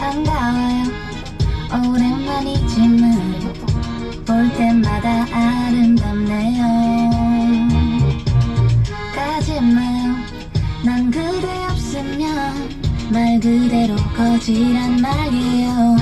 반가워요. 오랜만이지만 볼 때마다 아름답네요. 가지마요. 난 그대 없으면 말 그대로 거지란 말이에요.